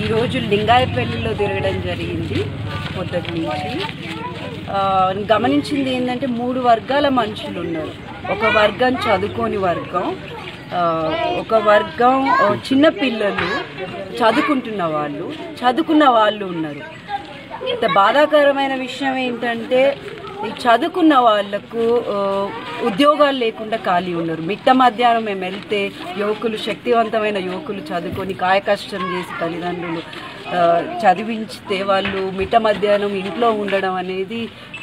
ఈ రోజు లింగాయపల్లిలో తిరగడం జరిగింది పొద్దుటి నుంచి. గమనించింది ఏంటంటే మూడు వర్గాల మనుషులు ఉన్నారు. ఒక వర్గం చదువుకోని వర్గం ఒక వర్గం చిన్న పిల్లలు చదువుకుంటున్న వాళ్ళు చదువుకున్న వాళ్ళు ఉన్నారు. ఇంత బాధాకరమైన విషయం ఏంటంటే చదువుకున్న వాళ్ళకు ఉద్యోగాలు లేకుండా ఖాళీ ఉన్నారు. మిట్ట మధ్యాహ్నం మేము వెళ్తే యువకులు శక్తివంతమైన యువకులు చదువుకొని కాయకష్టం చేసి తల్లిదండ్రులు చదివించితే వాళ్ళు మిట్ట మధ్యాహ్నం ఇంట్లో ఉండడం అనేది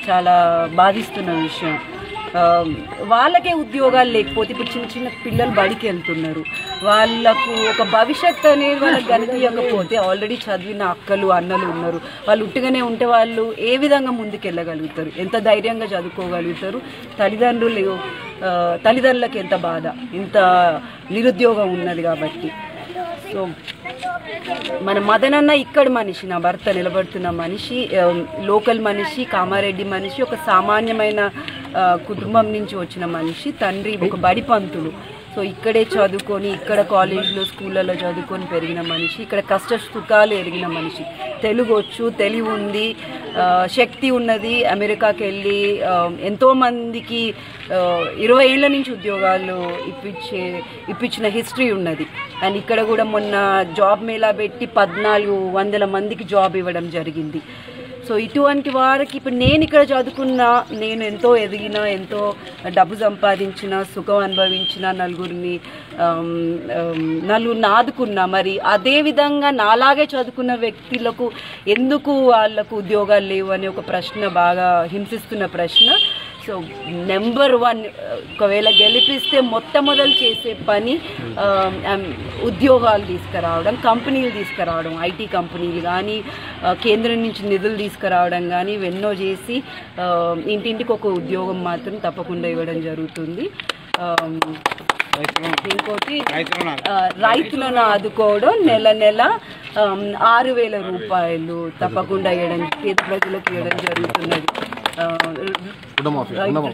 చాలా బాధిస్తున్న విషయం. వాళ్ళకే ఉద్యోగాలు లేకపోతే ఇప్పుడు చిన్న చిన్న పిల్లలు బడికి వెళ్తున్నారు. వాళ్ళకు ఒక భవిష్యత్ అనేది వాళ్ళకి కనిపించకపోతే ఆల్రెడీ చదివిన అక్కలు అన్నలు ఉన్నారు. వాళ్ళు ఉట్టిగానే ఉంటే వాళ్ళు ఏ విధంగా ముందుకెళ్ళగలుగుతారు? ఎంత ధైర్యంగా చదువుకోగలుగుతారు? తల్లిదండ్రులు తల్లిదండ్రులకు ఎంత బాధ? ఇంత నిరుద్యోగం ఉన్నది కాబట్టి. సో మన మదనన్న ఇక్కడ మనిషి నా భర్త నిలబడుతున్న మనిషి లోకల్ మనిషి కామారెడ్డి మనిషి ఒక సామాన్యమైన కుటుంబం నుంచి వచ్చిన మనిషి తండ్రి ఒక బడి పంతులు. సో ఇక్కడే చదువుకొని ఇక్కడ కాలేజ్లో స్కూళ్ళలో చదువుకొని పెరిగిన మనిషి ఇక్కడ కష్ట సుఖాలు ఎరిగిన మనిషి. తెలుగు వచ్చు తెలివి ఉంది శక్తి ఉన్నది. అమెరికాకి వెళ్ళి ఎంతోమందికి ఇరవై ఏళ్ళ నుంచి ఉద్యోగాలు ఇప్పించే ఇప్పించిన హిస్టరీ ఉన్నది. అండ్ ఇక్కడ కూడా మొన్న జాబ్ మేళా పెట్టి పద్నాలుగు వందల మందికి జాబ్ ఇవ్వడం జరిగింది. సో ఇటువంటి వారికి ఇప్పుడు నేను ఇక్కడ చదువుకున్న నేను ఎంతో ఎదిగినా ఎంతో డబ్బు సంపాదించిన సుఖం అనుభవించిన నలుగురిని నలుగురిని ఆదుకున్నా మరి అదే విధంగా నాలాగే చదువుకున్న వ్యక్తులకు ఎందుకు వాళ్ళకు ఉద్యోగాలు లేవు అనే ఒక ప్రశ్న బాగా హింసిస్తున్న ప్రశ్న. సో నెంబర్ వన్ ఒకవేళ గెలిపిస్తే మొట్టమొదలు చేసే పని ఉద్యోగాలు తీసుకురావడం కంపెనీలు తీసుకురావడం ఐటీ కంపెనీలు కానీ కేంద్రం నుంచి నిధులు తీసుకురావడం కానీ ఎన్నో చేసి ఇంటింటికి ఒక ఉద్యోగం మాత్రం తప్పకుండా ఇవ్వడం జరుగుతుంది. ఇంకోటి రైతులను ఆదుకోవడం నెల నెల ఆరు వేల రూపాయలు తప్పకుండా ఇవ్వడం పేద ప్రజలకు ఇవ్వడం జరుగుతున్నది.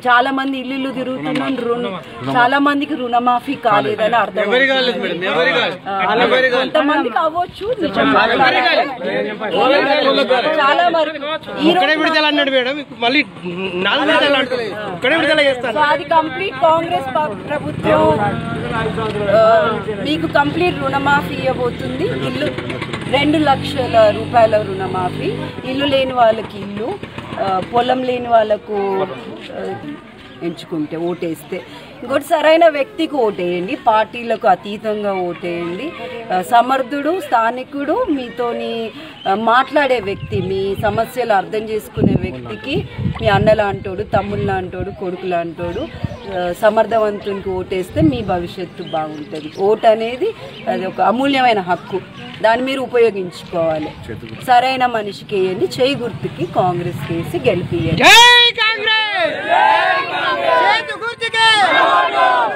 చాలా మంది ఇల్లు తిరుగుతున్నాం రుణ చాలా మందికి రుణమాఫీ కాలేదని అర్థం కొంతమందికి అవ్వచ్చు. చాలా వరకు ఈ రోజు ఇక్కడే విడుదల అన్నాడు మేడం. మళ్ళీ నాలుగు విడుదల అంటారు ఇక్కడే విడుదల చేస్తాను సో అది కంప్లీట్ కాంగ్రెస్ ప్రభుత్వం మీకు కంప్లీట్ రుణమాఫీ ఇవ్వబోతుంది. ఇల్లు రెండు లక్షల రూపాయల రుణమాఫీ. ఇల్లు లేని వాళ్ళకి ఇల్లు. పొలం లేని వాళ్ళకు ఎంచుకుంటే ఓటేస్తే. ఇంకోటి సరైన వ్యక్తికి ఓటేయండి పార్టీలకు అతీతంగా ఓటేయండి. సమర్థుడు స్థానికుడు మీతోని మాట్లాడే వ్యక్తి మీ సమస్యలు అర్థం చేసుకునే వ్యక్తికి మీ అన్న లాంటోడు తమ్ముడు లాంటోడు కొడుకు లాంటోడు సమర్థవంతునికి ఓటేస్తే మీ భవిష్యత్తు బాగుంటుంది. ఓటు అనేది అది ఒక అమూల్యమైన హక్కు. దాన్ని మీరు ఉపయోగించుకోవాలి. సరైన మనిషికి వేయండి చేయి గుర్తుకి కాంగ్రెస్ కేసి గెలిపియండి. జై కాంగ్రెస్! చేతు గుర్తుకే!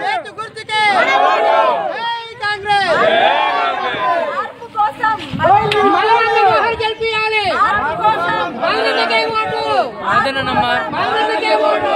చేతు గుర్తుకే! జై కాంగ్రెస్! మార్పు కోసం మళ్ళీ మోహన్ గెలిపియాలి. మార్పు కోసం మళ్ళీ ఓటు. మళ్ళీ ఓటు.